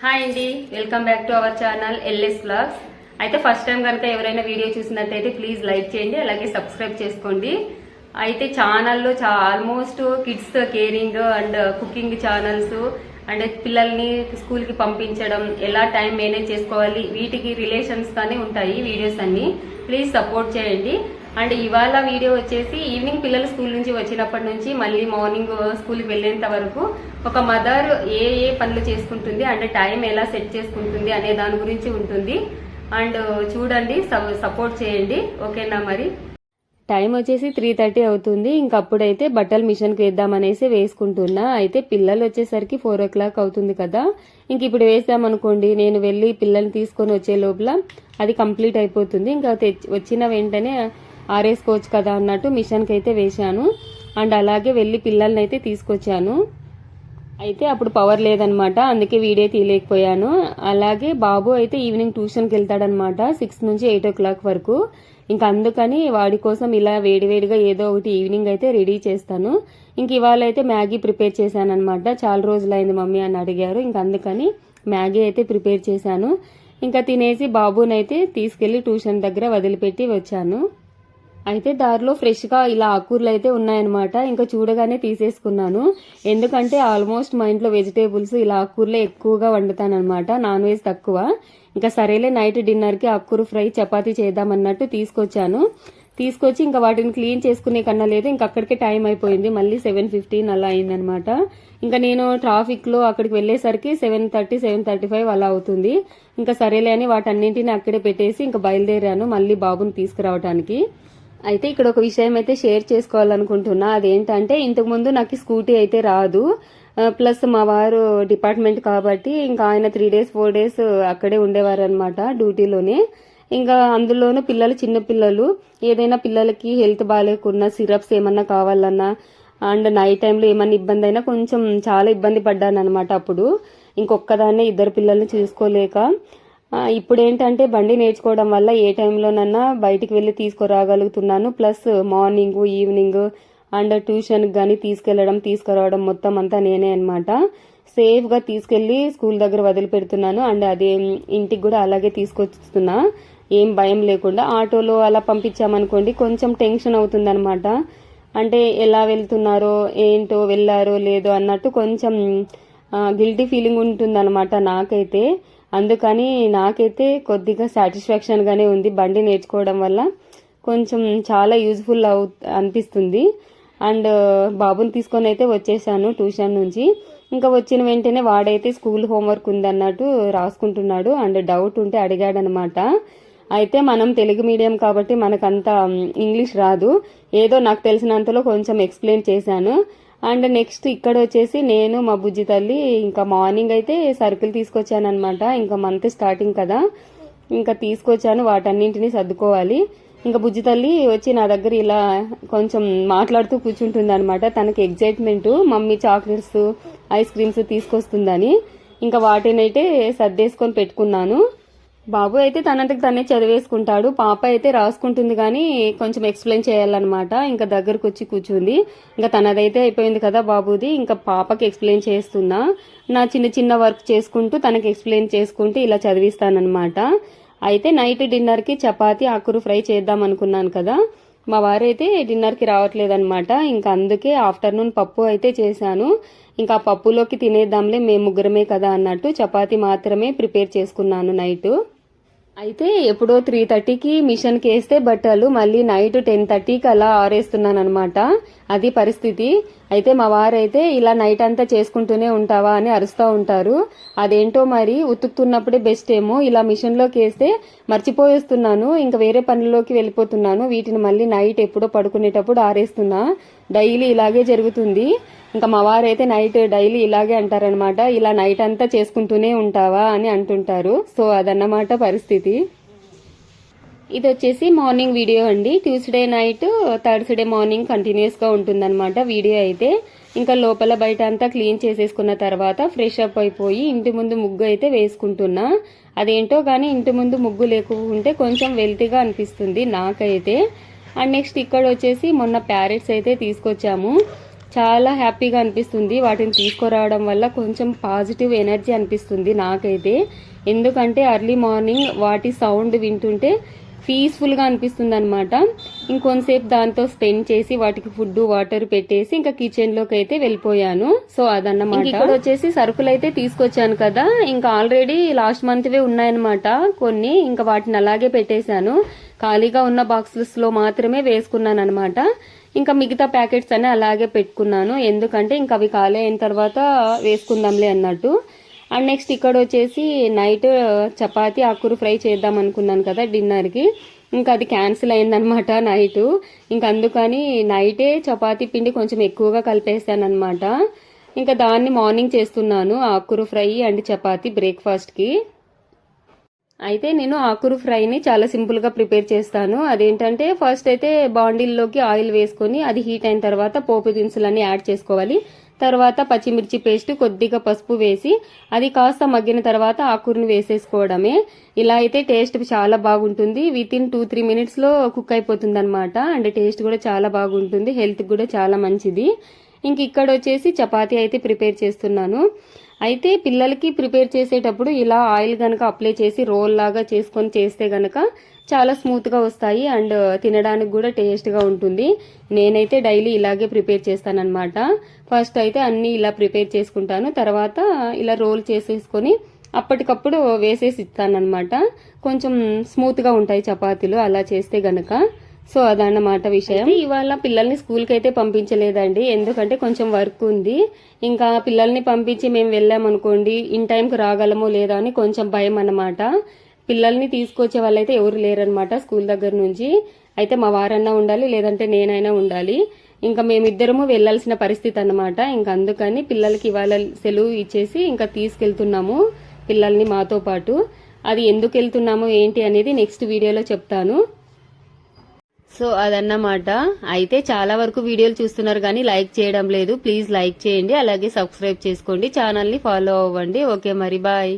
Hi అండి welcome back to our channel L S blogs. అయితే first time కనుక ఎవరైనా వీడియో చూసినట్టయితే ప్లీజ్ లైక్ చేయండి అలాగే సబ్స్క్రైబ్ చేసుకోండి. అయితే ఛానల్లో చా almost kids caring and cooking channels and పిల్లల్ని స్కూల్కి పంపించడం ఎలా టైం మేనేజ్ చేసుకోవాలి వీటికి రిలేషన్స్ కానీ ఉంటాయి వీడియోస్ అన్నీ. ప్లీజ్ సపోర్ట్ చేయండి. అండ్ ఇవాళ వీడియో వచ్చేసి ఈవినింగ్ పిల్లలు స్కూల్ నుంచి వచ్చినప్పటి నుంచి మళ్ళీ మార్నింగ్ స్కూల్కి వెళ్ళేంత వరకు ఒక మదర్ ఏ ఏ పనులు చేసుకుంటుంది అండ్ టైం ఎలా సెట్ చేసుకుంటుంది అనే దాని గురించి ఉంటుంది. అండ్ చూడండి సపోర్ట్ చేయండి. ఓకేనా మరి? టైం వచ్చేసి త్రీ థర్టీ అవుతుంది. ఇంకప్పుడైతే బట్టలు మిషన్కి వేద్దామనేసి వేసుకుంటున్నా. అయితే పిల్లలు వచ్చేసరికి ఫోర్ ఓ క్లాక్ అవుతుంది కదా. ఇంక ఇప్పుడు వేసామనుకోండి నేను వెళ్ళి పిల్లల్ని తీసుకొని వచ్చే లోపల అది కంప్లీట్ అయిపోతుంది. ఇంకా తెచ్చి వచ్చిన వెంటనే ఆరేసుకోవచ్చు కదా అన్నట్టు మిషన్కి అయితే వేశాను. అండ్ అలాగే వెళ్ళి పిల్లల్ని అయితే తీసుకొచ్చాను. అయితే అప్పుడు పవర్ లేదనమాట అందుకే వీడియో తీయలేకపోయాను. అలాగే బాబు అయితే ఈవినింగ్ ట్యూషన్కి వెళ్తాడనమాట సిక్స్ నుంచి ఎయిట్ ఓ క్లాక్ వరకు. ఇంకా అందుకని వాడి కోసం ఇలా వేడివేడిగా ఏదో ఒకటి ఈవినింగ్ అయితే రెడీ చేస్తాను. ఇంక ఇవాళ అయితే మ్యాగీ ప్రిపేర్ చేశాను అనమాట చాలా రోజులైంది మమ్మీ అని అడిగారు. ఇంక అందుకని మ్యాగీ అయితే ప్రిపేర్ చేశాను. ఇంకా తినేసి బాబునైతే తీసుకెళ్ళి ట్యూషన్ దగ్గర వదిలిపెట్టి వచ్చాను. అయితే దారిలో ఫ్రెష్గా ఇలా ఆకూరలు అయితే ఉన్నాయన్నమాట. ఇంకా చూడగానే తీసేసుకున్నాను. ఎందుకంటే ఆల్మోస్ట్ మా ఇంట్లో వెజిటేబుల్స్ ఇలా ఆకూరలే ఎక్కువగా వండుతానమాట నాన్ వెజ్ తక్కువ. ఇంకా సరేలే నైట్ డిన్నర్కి ఆకుకూర ఫ్రై చపాతీ చేద్దామన్నట్టు తీసుకొచ్చాను. తీసుకొచ్చి ఇంకా వాటిని క్లీన్ చేసుకునే కన్నా లేదు. ఇంకా అక్కడికే టైం అయిపోయింది. మళ్ళీ సెవెన్ ఫిఫ్టీన్ అలా అయిందనమాట ఇంకా నేను ట్రాఫిక్లో అక్కడికి వెళ్ళేసరికి seven thirty seven thirty five అలా అవుతుంది. ఇంకా సరేలే అని వాటన్నింటిని అక్కడే పెట్టేసి ఇంకా బయలుదేరాను. మళ్ళీ బాబుని తీసుకురావడానికి అయితే ఇక్కడ ఒక విషయం అయితే షేర్ చేసుకోవాలనుకుంటున్నా. అదేంటంటే ఇంతకు ముందు నాకు స్కూటీ అయితే రాదు. ప్లస్ మా వారు డిపార్ట్మెంట్ కాబట్టి ఇంకా ఆయన త్రీ డేస్ ఫోర్ డేస్ అక్కడే ఉండేవారు అనమాట డ్యూటీలోనే. ఇంకా అందులోనూ పిల్లలు చిన్న పిల్లలు ఏదైనా పిల్లలకి హెల్త్ బాగాలేకున్నా సిరప్స్ ఏమన్నా కావాలన్నా అండ్ నైట్ టైంలో ఏమన్నా ఇబ్బంది అయినా కొంచెం చాలా ఇబ్బంది పడ్డాను అనమాట అప్పుడు. ఇంకొక్కదాన్నే ఇద్దరు పిల్లల్ని చూసుకోలేక ఇప్పుడు ఏంటంటే బండి నేర్చుకోవడం వల్ల ఏ టైంలోనన్నా బయటికి వెళ్ళి తీసుకురాగలుగుతున్నాను. ప్లస్ మార్నింగ్ ఈవినింగ్ అండ్ ట్యూషన్కి కానీ తీసుకెళ్ళడం తీసుకురావడం మొత్తం అంతా నేనే అనమాట సేఫ్గా తీసుకెళ్ళి స్కూల్ దగ్గర వదిలిపెడుతున్నాను. అండ్ అదే ఇంటికి కూడా అలాగే తీసుకొస్తున్నా. ఏం భయం లేకుండా ఆటోలో అలా పంపించామనుకోండి కొంచెం టెన్షన్ అవుతుందనమాట అంటే ఎలా వెళ్తున్నారో ఏంటో వెళ్ళారో లేదో అన్నట్టు కొంచెం గిల్టీ ఫీలింగ్ ఉంటుందన్నమాట నాకైతే. అందుకని నాకైతే కొద్దిగా సాటిస్ఫాక్షన్గానే ఉంది బండి నేర్చుకోవడం వల్ల. కొంచెం చాలా యూజ్ఫుల్ అవు అనిపిస్తుంది. అండ్ బాబుని తీసుకొని అయితే వచ్చేసాను ట్యూషన్ నుంచి. ఇంకా వచ్చిన వెంటనే వాడైతే స్కూల్ హోంవర్క్ ఉందన్నట్టు రాసుకుంటున్నాడు. అండ్ డౌట్ ఉంటే అడిగాడనమాట అయితే మనం తెలుగు మీడియం కాబట్టి మనకంత ఇంగ్లీష్ రాదు. ఏదో నాకు తెలిసినంతలో కొంచెం ఎక్స్ప్లెయిన్ చేశాను. అండ్ నెక్స్ట్ ఇక్కడ వచ్చేసి నేను మా బుజ్జి తల్లి ఇంకా మార్నింగ్ అయితే సరుకులు తీసుకొచ్చాను అనమాట ఇంకా మంత్ స్టార్టింగ్ కదా. ఇంకా తీసుకొచ్చాను వాటన్నింటినీ సర్దుకోవాలి. ఇంకా బుజ్జి తల్లి వచ్చి నా దగ్గర ఇలా కొంచెం మాట్లాడుతూ కూర్చుంటుంది అనమాట తనకి excitement mummy chocolates ice creams తీసుకొస్తుందని. ఇంకా వాటినైతే సర్దేసుకొని పెట్టుకున్నాను. బాబు అయితే తనంతకు తనే చదివేసుకుంటాడు పాప అయితే రాసుకుంటుంది కానీ కొంచెం ఎక్స్ప్లెయిన్ చేయాలన్నమాట. ఇంకా దగ్గరకు వచ్చి కూర్చుంది. ఇంకా తనదైతే అయిపోయింది కదా బాబుది ఇంకా పాపకి ఎక్స్ప్లెయిన్ చేస్తున్నా. నా చిన్న చిన్న వర్క్ చేసుకుంటూ తనకి ఎక్స్ప్లెయిన్ చేసుకుంటూ ఇలా చదివిస్తానమాట అయితే నైట్ డిన్నర్కి చపాతి ఆకురు ఫ్రై చేద్దాం అనుకున్నాను కదా. మా వారైతే డిన్నర్కి రావట్లేదన్నమాట. ఇంకా అందుకే ఆఫ్టర్నూన్ పప్పు అయితే చేశాను. ఇంకా పప్పులోకి తినేద్దాంలే మేము ముగ్గురమే కదా అన్నట్టు చపాతి మాత్రమే ప్రిపేర్ చేసుకున్నాను నైట్. అయితే ఎప్పుడో త్రీ థర్టీకి మిషన్కి వేస్తే బట్టలు మళ్ళీ నైట్ టెన్ థర్టీకి అలా ఆరేస్తున్నాను అనమాట అది పరిస్థితి. అయితే మా వారైతే ఇలా నైట్ అంతా చేసుకుంటూనే ఉంటావా అని అరుస్తూ ఉంటారు. అదేంటో మరి ఉతుకుతున్నప్పుడే బెస్ట్ ఏమో. ఇలా మిషన్లోకి వేస్తే మర్చిపోయేస్తున్నాను. ఇంకా వేరే పనుల్లోకి వెళ్ళిపోతున్నాను. వీటిని మళ్ళీ నైట్ ఎప్పుడో పడుకునేటప్పుడు ఆరేస్తున్నా. డైలీ ఇలాగే జరుగుతుంది. ఇంకా మా వారైతే నైట్ డైలీ ఇలాగే అంటారనమాట ఇలా నైట్ అంతా చేసుకుంటూనే ఉంటావా అని అంటుంటారు. సో అదన్నమాట పరిస్థితి. ఇది వచ్చేసి మార్నింగ్ వీడియో అండి. ట్యూస్డే నైట్ థర్స్డే మార్నింగ్ కంటిన్యూస్గా ఉంటుందన్నమాట వీడియో అయితే. ఇంకా లోపల బయట అంతా క్లీన్ చేసేసుకున్న తర్వాత ఫ్రెష్ అప్ అయిపోయి ఇంటి ముందు ముగ్గు అయితే వేసుకుంటున్నా. అదేంటో కానీ ఇంటి ముందు ముగ్గు లేకుంటే కొంచెం వెల్తీగా అనిపిస్తుంది నాకైతే. అండ్ నెక్స్ట్ ఇక్కడ వచ్చేసి మొన్న ప్యారెట్స్ అయితే తీసుకొచ్చాము. చాలా హ్యాపీగా అనిపిస్తుంది. వాటిని తీసుకురావడం వల్ల కొంచెం పాజిటివ్ ఎనర్జీ అనిపిస్తుంది నాకైతే. ఎందుకంటే అర్లీ మార్నింగ్ వాటి సౌండ్ వింటుంటే పీస్ఫుల్గా అనిపిస్తుంది అనమాట ఇంకొంతసేపు దాంతో స్పెండ్ చేసి వాటికి ఫుడ్ వాటర్ పెట్టేసి ఇంకా కిచెన్లోకి అయితే వెళ్ళిపోయాను. సో అదన్నమాట. ఇక్కడ వచ్చేసి సరుకులు అయితే తీసుకొచ్చాను కదా. ఇంకా ఆల్రెడీ లాస్ట్ మంత్వే ఉన్నాయన్నమాట కొన్ని. ఇంకా వాటిని అలాగే పెట్టేశాను. ఖాళీగా ఉన్న బాక్సెస్లో మాత్రమే వేసుకున్నాను అనమాట ఇంకా మిగతా ప్యాకెట్స్ అనే అలాగే పెట్టుకున్నాను. ఎందుకంటే ఇంకా అవి ఖాళీ అయిన తర్వాత వేసుకుందాంలే అన్నట్టు. అండ్ నెక్స్ట్ ఇక్కడ వచ్చేసి నైట్ చపాతి ఆకురు ఫ్రై చేద్దాం అనుకున్నాను కదా డిన్నర్కి ఇంకా అది క్యాన్సిల్ అయిందనమాట నైట్. ఇంకా అందుకని నైటే చపాతీ పిండి కొంచెం ఎక్కువగా కలిపేసాను ఇంకా దాన్ని మార్నింగ్ చేస్తున్నాను ఆకురు ఫ్రై అండ్ చపాతీ బ్రేక్ఫాస్ట్కి అయితే నేను ఆకురు ఫ్రైని చాలా సింపుల్గా ప్రిపేర్ చేస్తాను. అదేంటంటే ఫస్ట్ అయితే బాండిల్లోకి ఆయిల్ వేసుకొని అది హీట్ అయిన తర్వాత పోపు దినుసులన్నీ యాడ్ చేసుకోవాలి. తర్వాత పచ్చిమిర్చి పేస్ట్ కొద్దిగా పసుపు వేసి అది కాస్త మగ్గిన తర్వాత ఆకురుని వేసేసుకోవడమే. ఇలా అయితే టేస్ట్ చాలా బాగుంటుంది. విత్ ఇన్ టూ త్రీ మినిట్స్లో కుక్ అయిపోతుంది అనమాట అండ్ టేస్ట్ కూడా చాలా బాగుంటుంది. హెల్త్ కూడా చాలా మంచిది. ఇంక ఇక్కడ వచ్చేసి చపాతీ అయితే ప్రిపేర్ చేస్తున్నాను. అయితే పిల్లలకి ప్రిపేర్ చేసేటప్పుడు ఇలా ఆయిల్ కనుక అప్లై చేసి రోల్ లాగా చేసుకొని చేస్తే గనక చాలా స్మూత్గా వస్తాయి అండ్ తినడానికి కూడా టేస్ట్గా ఉంటుంది. నేనైతే డైలీ ఇలాగే ప్రిపేర్ చేస్తానన్నమాట. ఫస్ట్ అయితే అన్నీ ఇలా ప్రిపేర్ చేసుకుంటాను. తర్వాత ఇలా రోల్ చేసేసుకొని అప్పటికప్పుడు వేసేసి ఇస్తానమాట కొంచెం స్మూత్గా ఉంటాయి చపాతీలు అలా చేస్తే గనక. సో అదన్నమాట విషయం. ఇవాళ పిల్లల్ని స్కూల్కి అయితే పంపించలేదండి. ఎందుకంటే కొంచెం వర్క్ ఉంది. ఇంకా పిల్లల్ని పంపించి మేము వెళ్ళామనుకోండి ఇన్ టైంకి రాగలమో లేదా అని కొంచెం భయం అన్నమాట. పిల్లల్ని తీసుకొచ్చే వాళ్ళైతే ఎవరు లేరనమాట స్కూల్ దగ్గర నుంచి. అయితే మా వారన్నా ఉండాలి లేదంటే నేనైనా ఉండాలి. ఇంకా మేమిద్దరము వెళ్ళాల్సిన పరిస్థితి అన్నమాట. ఇంకా అందుకని పిల్లలకి ఇవాళ సెలవు ఇచ్చేసి ఇంకా తీసుకెళ్తున్నాము పిల్లల్ని మాతో పాటు. అది ఎందుకు వెళ్తున్నాము ఏంటి అనేది నెక్స్ట్ వీడియోలో చెప్తాను. సో అదన్నమాట. అయితే చాలా వరకు వీడియోలు చూస్తున్నారు కానీ లైక్ చేయడం లేదు. ప్లీజ్ లైక్ చేయండి. అలాగే సబ్స్క్రైబ్ చేసుకోండి. ఛానల్ని ఫాలో అవ్వండి. ఓకే మరి బాయ్.